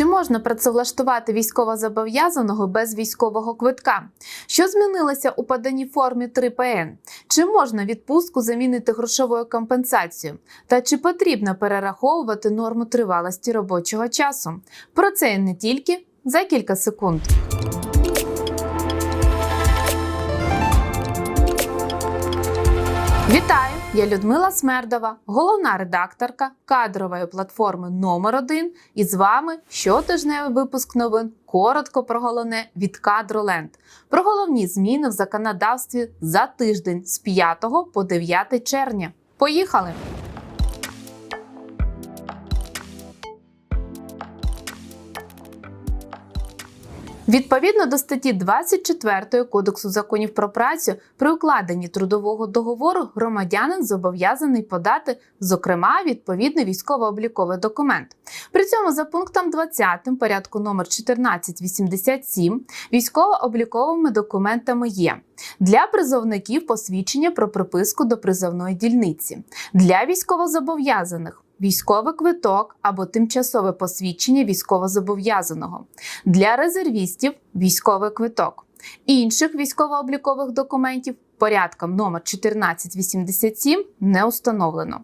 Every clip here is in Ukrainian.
Чи можна працевлаштувати військовозобов'язаного без військового квитка? Що змінилося у поданій формі 3ПН? Чи можна відпустку замінити грошовою компенсацією? Та чи потрібно перераховувати норму тривалості робочого часу? Про це і не тільки за кілька секунд. Вітаю! Я Людмила Смердова, головна редакторка кадрової платформи номер 1 І з вами щотижневий випуск новин. Коротко про головне від Кадроленд. Про головні зміни в законодавстві за тиждень з 5 по 9 червня. Поїхали! Відповідно до статті 24 Кодексу законів про працю, при укладенні трудового договору громадянин зобов'язаний подати, зокрема, відповідний військово-обліковий документ. При цьому за пунктом 20 порядку номер 1487 військово-обліковими документами є для призовників посвідчення про приписку до призовної дільниці, для військовозобов'язаних військовий квиток або тимчасове посвідчення військовозобов'язаного, для резервістів військовий квиток, інших військово-облікових документів порядком номер 1487 не установлено.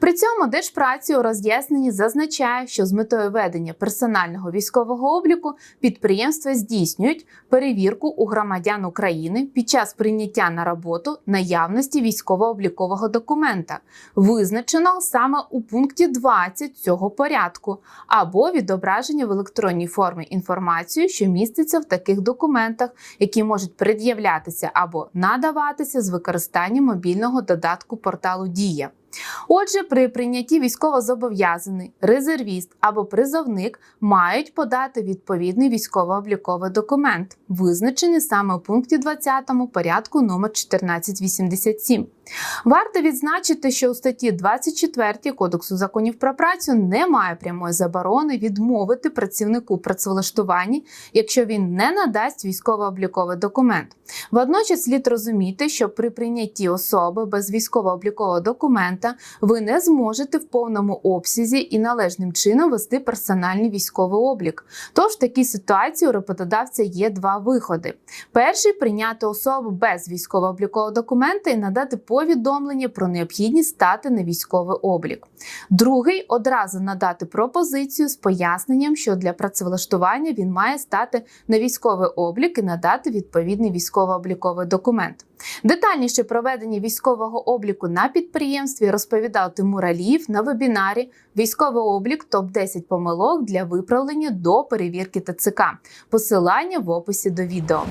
При цьому Держпраці у роз'ясненні зазначає, що з метою ведення персонального військового обліку підприємства здійснюють перевірку у громадян України під час прийняття на роботу наявності військово-облікового документа, визначеного саме у пункті 20 цього порядку, або відображення в електронній формі інформації, що міститься в таких документах, які можуть пред'являтися або надаватися з використанням мобільного додатку порталу Дія. Отже, при прийнятті військовозобов'язаний, резервіст або призовник мають подати відповідний військово-обліковий документ, визначений саме у пункті 20 порядку номер 1487. Варто відзначити, що у статті 24 Кодексу законів про працю немає прямої заборони відмовити працівнику працевлаштуванні, якщо він не надасть військово-обліковий документ. Водночас слід розуміти, що при прийнятті особи без військово-облікового документа ви не зможете в повному обсязі і належним чином вести персональний військовий облік. Тож в такій ситуації у роботодавця є два виходи: перший прийняти особу без військово-облікового документа і надати повідомлення про необхідність стати на військовий облік. Другий одразу надати пропозицію з поясненням, що для працевлаштування він має стати на військовий облік і надати відповідний військово-обліковий документ. Детальніше проведення військового обліку на підприємстві розповідав Тимур Аліїв на вебінарі Військовий облік топ 10 помилок для виправлення до перевірки ТЦК. Посилання в описі до відео.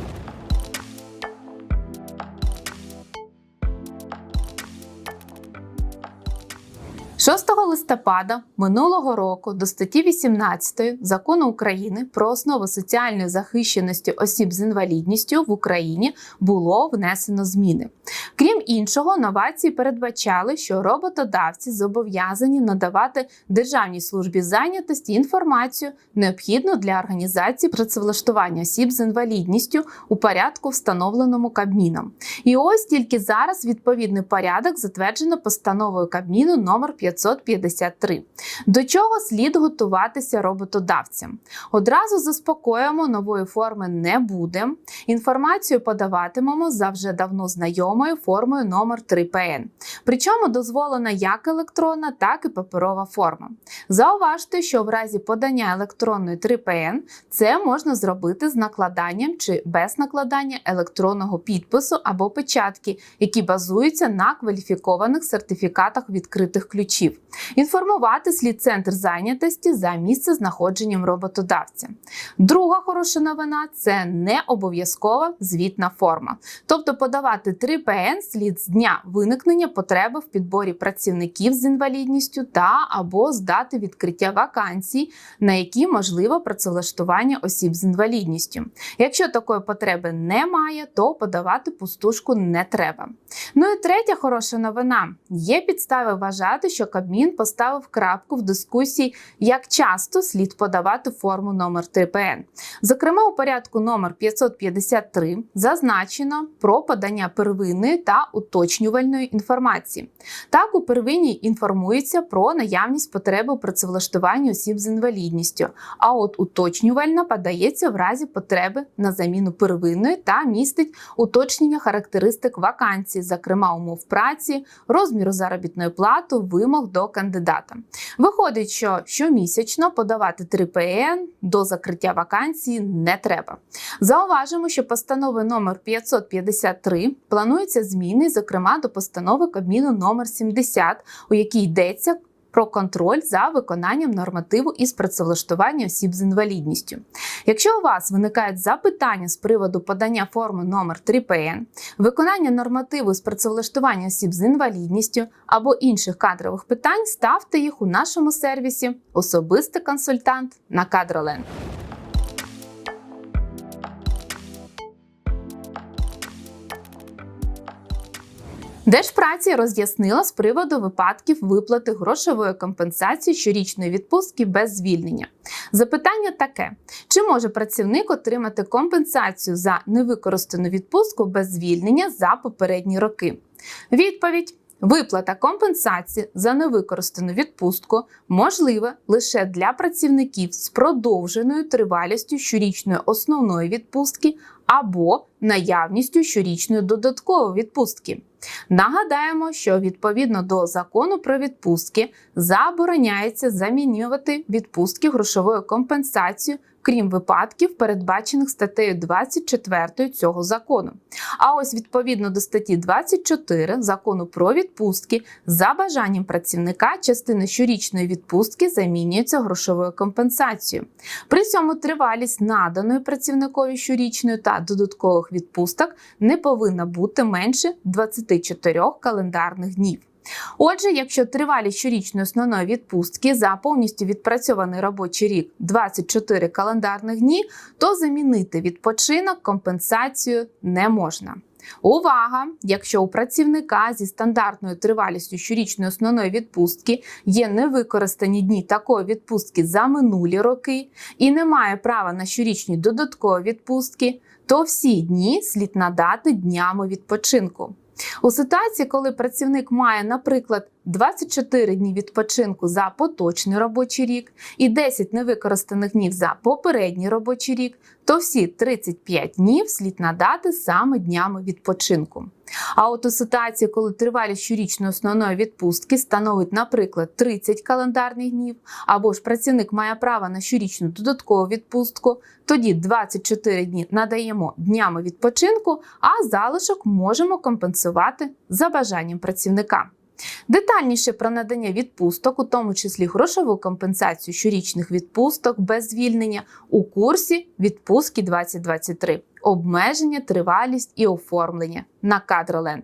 6 листопада минулого року до статті 18 закону України про основи соціальної захищеності осіб з інвалідністю в Україні було внесено зміни. Крім іншого, новації передбачали, що роботодавці зобов'язані надавати Державній службі зайнятості інформацію, необхідну для організації працевлаштування осіб з інвалідністю у порядку, встановленому Кабміном. І ось тільки зараз відповідний порядок затверджено постановою Кабміну номер 553. До чого слід готуватися роботодавцям? Одразу заспокоїмо, нової форми не буде. Інформацію подаватимемо за вже давно знайомою формою номер 3 ПН. Причому дозволена як електронна, так і паперова форма. Зауважте, що в разі подання електронної 3 ПН це можна зробити з накладанням чи без накладання електронного підпису або печатки, які базуються на кваліфікованих сертифікатах відкритих ключів. Інформувати слід центр зайнятості за місце знаходженням роботодавця. Друга хороша новина це не обов'язкова звітна форма. Тобто подавати 3 ПН слід з дня виникнення потреби в підборі працівників з інвалідністю та або з дати відкриття вакансій, на які можливо працевлаштування осіб з інвалідністю. Якщо такої потреби немає, то подавати пустушку не треба. Ну і третя хороша новина: є підстави вважати, що Кабмін поставив крапку в дискусії, як часто слід подавати форму номер 3 ПН. Зокрема, у порядку номер 553 зазначено про подання первинної та уточнювальної інформації. Так, у первинній інформується про наявність потреби у працевлаштуванні осіб з інвалідністю, а от уточнювальна подається в разі потреби на заміну первинної та містить уточнення характеристик вакансії, зокрема умов праці, розміру заробітної плати, вимог до кандидата. Виходить, що щомісячно подавати 3 ПН до закриття вакансії не треба. Зауважимо, що постанови номер 553 плануються зміни, зокрема до постанови Кабміну номер 70, у якій йдеться про контроль за виконанням нормативу із працевлаштування осіб з інвалідністю. Якщо у вас виникають запитання з приводу подання форми номер 3 ПН, виконання нормативу з працевлаштування осіб з інвалідністю або інших кадрових питань, ставте їх у нашому сервісі Особистий консультант на Кадроленд. Держпраці роз'яснила з приводу випадків виплати грошової компенсації щорічної відпустки без звільнення. Запитання таке: чи може працівник отримати компенсацію за невикористану відпустку без звільнення за попередні роки? Відповідь. Виплата компенсації за невикористану відпустку можлива лише для працівників з продовженою тривалістю щорічної основної відпустки або наявністю щорічної додаткової відпустки. Нагадаємо, що відповідно до закону про відпустки забороняється замінювати відпустки грошовою компенсацією, крім випадків, передбачених статтею 24 цього закону. А ось відповідно до статті 24 закону про відпустки, за бажанням працівника частина щорічної відпустки замінюється грошовою компенсацією. При цьому тривалість наданої працівникові щорічної та додаткових відпусток не повинна бути менше 24 календарних днів. Отже, якщо тривалість щорічної основної відпустки за повністю відпрацьований робочий рік 24 календарних дні, то замінити відпочинок компенсацію не можна. Увага! Якщо у працівника зі стандартною тривалістю щорічної основної відпустки є невикористані дні такої відпустки за минулі роки і немає права на щорічні додаткові відпустки, то всі дні слід надати днями відпочинку. У ситуації, коли працівник має, наприклад, 24 дні відпочинку за поточний робочий рік і 10 невикористаних днів за попередній робочий рік, то всі 35 днів слід надати саме днями відпочинку. А от у ситуації, коли тривалість щорічної основної відпустки становить, наприклад, 30 календарних днів, або ж працівник має право на щорічну додаткову відпустку, тоді 24 дні надаємо днями відпочинку, а залишок можемо компенсувати за бажанням працівника. Детальніше про надання відпусток, у тому числі грошову компенсацію щорічних відпусток без звільнення у курсі відпустки 2023, обмеження, тривалість і оформлення на Кадроленд.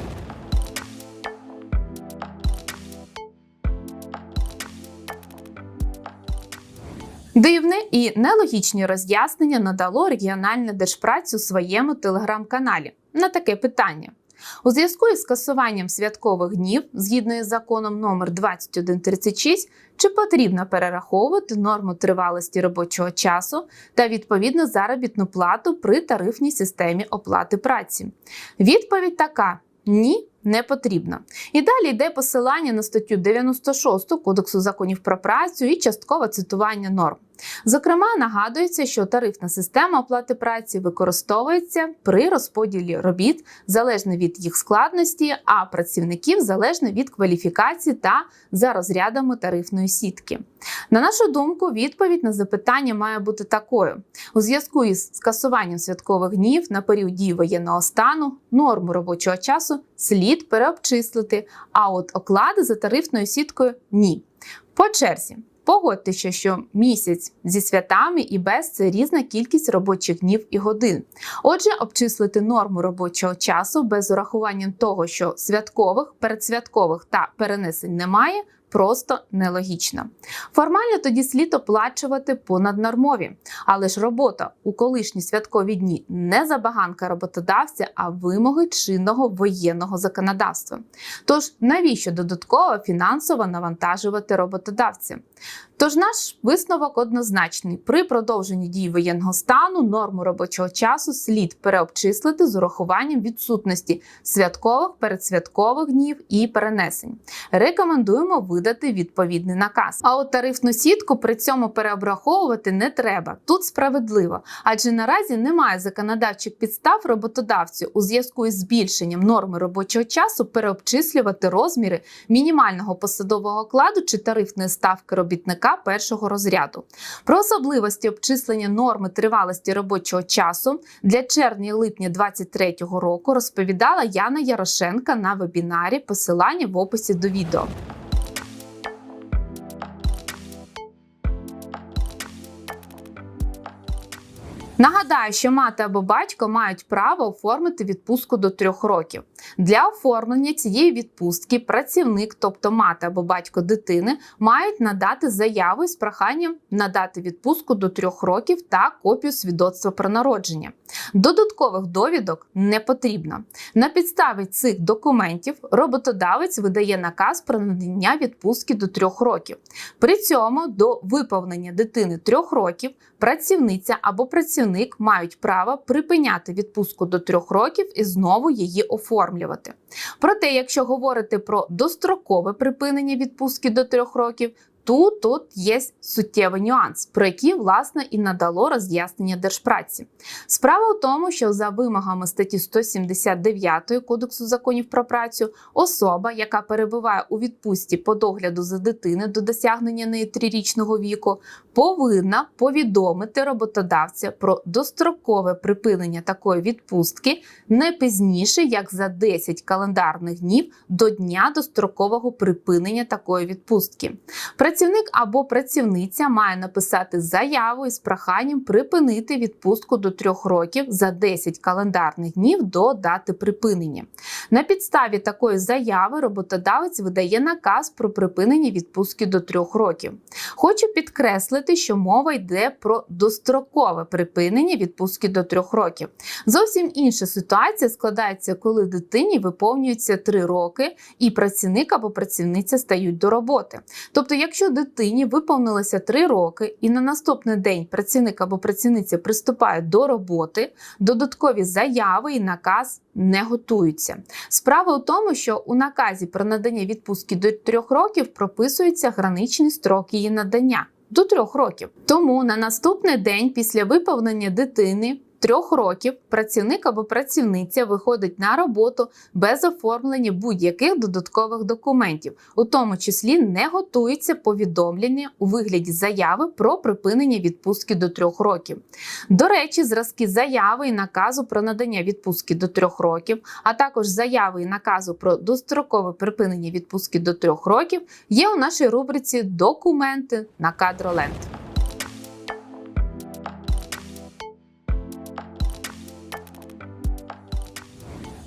Дивне і нелогічні роз'яснення надало регіональне держпрацю у своєму телеграм-каналі на таке питання. У зв'язку із скасуванням святкових днів, згідно із законом номер 2136, чи потрібно перераховувати норму тривалості робочого часу та відповідно заробітну плату при тарифній системі оплати праці? Відповідь така: ні, не потрібно. І далі йде посилання на статтю 96 Кодексу законів про працю і часткове цитування норм. Зокрема, нагадується, що тарифна система оплати праці використовується при розподілі робіт залежно від їх складності, а працівників залежно від кваліфікації та за розрядами тарифної сітки. На нашу думку, відповідь на запитання має бути такою: у зв'язку із скасуванням святкових днів на період дії воєнного стану норму робочого часу слід переобчислити, а от оклади за тарифною сіткою ні. По черзі. Погодьтеся, що місяць зі святами і без це різна кількість робочих днів і годин. Отже, обчислити норму робочого часу без урахування того, що святкових, передсвяткових та перенесень немає. Просто нелогічно. Формально тоді слід оплачувати понаднормові, але ж робота у колишні святкові дні не забаганка роботодавця, а вимоги чинного воєнного законодавства. Тож навіщо додатково фінансово навантажувати роботодавця? Тож наш висновок однозначний: при продовженні дії воєнного стану норму робочого часу слід переобчислити з урахуванням відсутності святкових, передсвяткових днів і перенесень. Рекомендуємо видати відповідний наказ. А от тарифну сітку при цьому переобраховувати не треба. Тут справедливо, адже наразі немає законодавчих підстав роботодавцю у зв'язку із збільшенням норми робочого часу переобчислювати розміри мінімального посадового окладу чи тарифної ставки робітника першого розряду. Про особливості обчислення норми тривалості робочого часу для червня і липня 2023 року розповідала Яна Ярошенка на вебінарі. Посилання в описі до відео. Нагадаю, що мати або батько мають право оформити відпустку до трьох років. Для оформлення цієї відпустки працівник, тобто мати або батько дитини, мають надати заяву з проханням надати відпустку до трьох років та копію свідоцтва про народження. Додаткових довідок не потрібно. На підставі цих документів роботодавець видає наказ про надання відпустки до трьох років. При цьому до виповнення дитини трьох років працівниця або працівник мають право припиняти відпустку до трьох років і знову її оформлювати. Проте, якщо говорити про дострокове припинення відпустки до трьох років, Тут тут є суттєвий нюанс, про який власне і надало роз'яснення держпраці. Справа в тому, що за вимогами статті 179 Кодексу законів про працю особа, яка перебуває у відпустці по догляду за дитини до досягнення неї трирічного віку, повинна повідомити роботодавця про дострокове припинення такої відпустки не пізніше як за 10 календарних днів до дня дострокового припинення такої відпустки. Працівник або працівниця має написати заяву із проханням припинити відпустку до трьох років за 10 календарних днів до дати припинення. На підставі такої заяви роботодавець видає наказ про припинення відпустки до трьох років. Хочу підкреслити, що мова йде про дострокове припинення відпустки до трьох років. Зовсім інша ситуація складається, коли дитині виповнюється 3 роки, і працівник або працівниця стають до роботи. Тобто, якщо дитині виповнилося 3 роки, і на наступний день працівник або працівниця приступає до роботи, додаткові заяви і наказ не готуються. Справа у тому, що у наказі про надання відпустки до 3 років прописуються граничні строки її надання. До трьох років. Тому на наступний день після виповнення дитини трьох років працівник або працівниця виходить на роботу без оформлення будь-яких додаткових документів, у тому числі не готується повідомлення у вигляді заяви про припинення відпустки до трьох років. До речі, зразки заяви і наказу про надання відпустки до трьох років, а також заяви і наказу про дострокове припинення відпустки до трьох років є у нашій рубриці Документи на кадроленд.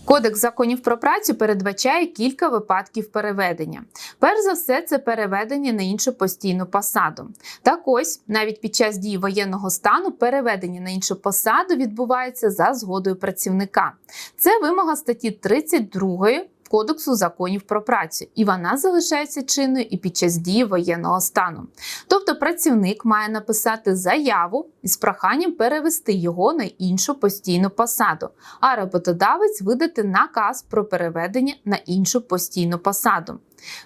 Кодекс законів про працю передбачає кілька випадків переведення. Перш за все, це переведення на іншу постійну посаду. Так ось, навіть під час дії воєнного стану переведення на іншу посаду відбувається за згодою працівника. Це вимога статті 32 Кодексу законів про працю, і вона залишається чинною і під час дії воєнного стану. Тобто працівник має написати заяву із проханням перевести його на іншу постійну посаду, а роботодавець видати наказ про переведення на іншу постійну посаду.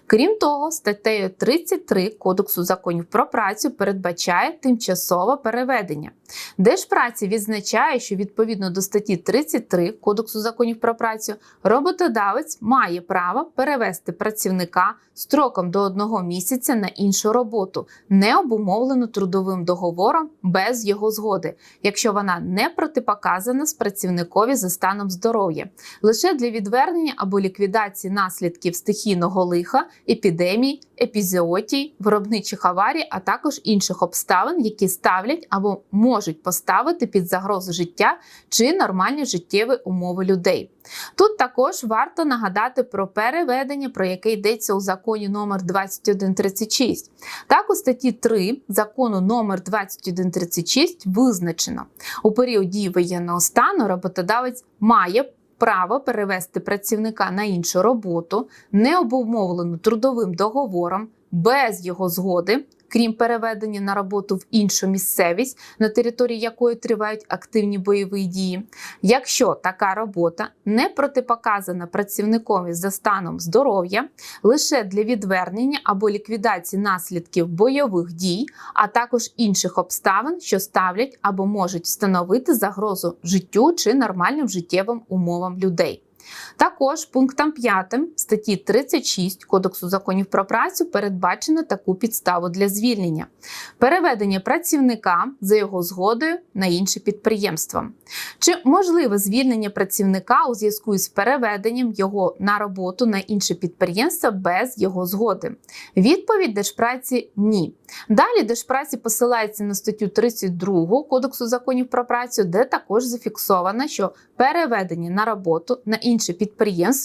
Крім того, статтею 33 Кодексу законів про працю передбачає тимчасове переведення. Держпраці відзначає, що відповідно до статті 33 Кодексу законів про працю роботодавець має право перевести працівника строком до одного місяця на іншу роботу, не обумовлену трудовим договором без його згоди, якщо вона не протипоказана з працівникові за станом здоров'я, лише для відвернення або ліквідації наслідків стихійного лиха лиха, епідемій, епізіотій, виробничих аварій, а також інших обставин, які ставлять або можуть поставити під загрозу життя чи нормальні життєві умови людей. Тут також варто нагадати про переведення, про яке йдеться у законі номер 2136. Так, у статті 3 закону номер 2136 визначено, у період дії воєнного стану роботодавець має право перевести працівника на іншу роботу, не обумовлену трудовим договором, без його згоди. Крім переведення на роботу в іншу місцевість, на території якої тривають активні бойові дії, якщо така робота не протипоказана працівникові за станом здоров'я лише для відвернення або ліквідації наслідків бойових дій, а також інших обставин, що ставлять або можуть становити загрозу життю чи нормальним життєвим умовам людей. Також пунктом 5 статті 36 Кодексу законів про працю передбачено таку підставу для звільнення: переведення працівника за його згодою на інше підприємство. Чи можливе звільнення працівника у зв'язку із переведенням його на роботу на інше підприємство без його згоди? Відповідь Держпраці ні. Далі Держпраці посилається на статтю 32 Кодексу законів про працю, де також зафіксовано, що переведення на роботу на інше підприємство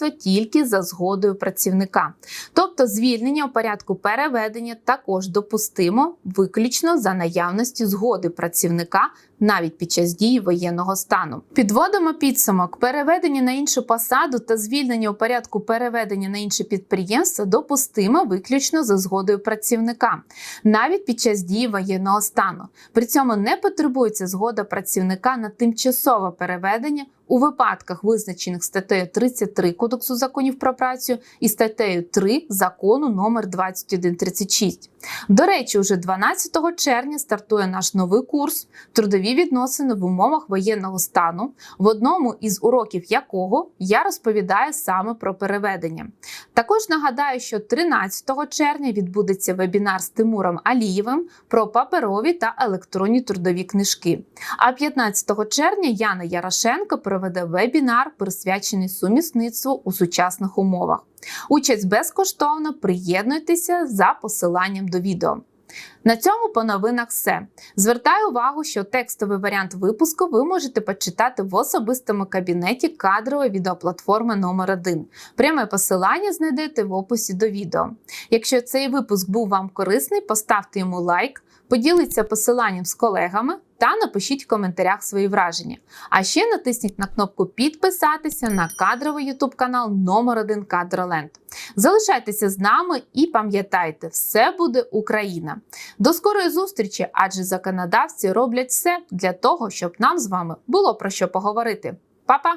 тільки за згодою працівника. Тобто звільнення у порядку переведення також допустимо виключно за наявності згоди працівника навіть під час дії воєнного стану. Підводимо підсумок: переведення на іншу посаду та звільнення у порядку переведення на інше підприємство допустимо виключно за згодою працівника, навіть під час дії воєнного стану. При цьому не потребується згода працівника на тимчасове переведення. У випадках, визначених статтею 33 Кодексу законів про працю і статтею 3 закону номер 2136. До речі, уже 12 червня стартує наш новий курс трудові відносини в умовах воєнного стану, в одному із уроків якого я розповідаю саме про переведення. Також нагадаю, що 13 червня відбудеться вебінар з Тимуром Алієвим про паперові та електронні трудові книжки. А 15 червня Яна Ярошенко проведе вебінар, присвячений сумісництву у сучасних умовах. Участь безкоштовно приєднуйтеся за посиланням до відео. На цьому по новинах все. Звертаю увагу, що текстовий варіант випуску ви можете почитати в особистому кабінеті кадрової відеоплатформи номер 1 Пряме посилання знайдете в описі до відео. Якщо цей випуск був вам корисний, поставте йому лайк, поділіться посиланням з колегами та напишіть в коментарях свої враження. А ще натисніть на кнопку підписатися на кадровий YouTube канал номер 1 Кадроленд. Залишайтеся з нами і пам'ятайте, все буде Україна. До скорої зустрічі, адже законодавці роблять все для того, щоб нам з вами було про що поговорити. Па-па!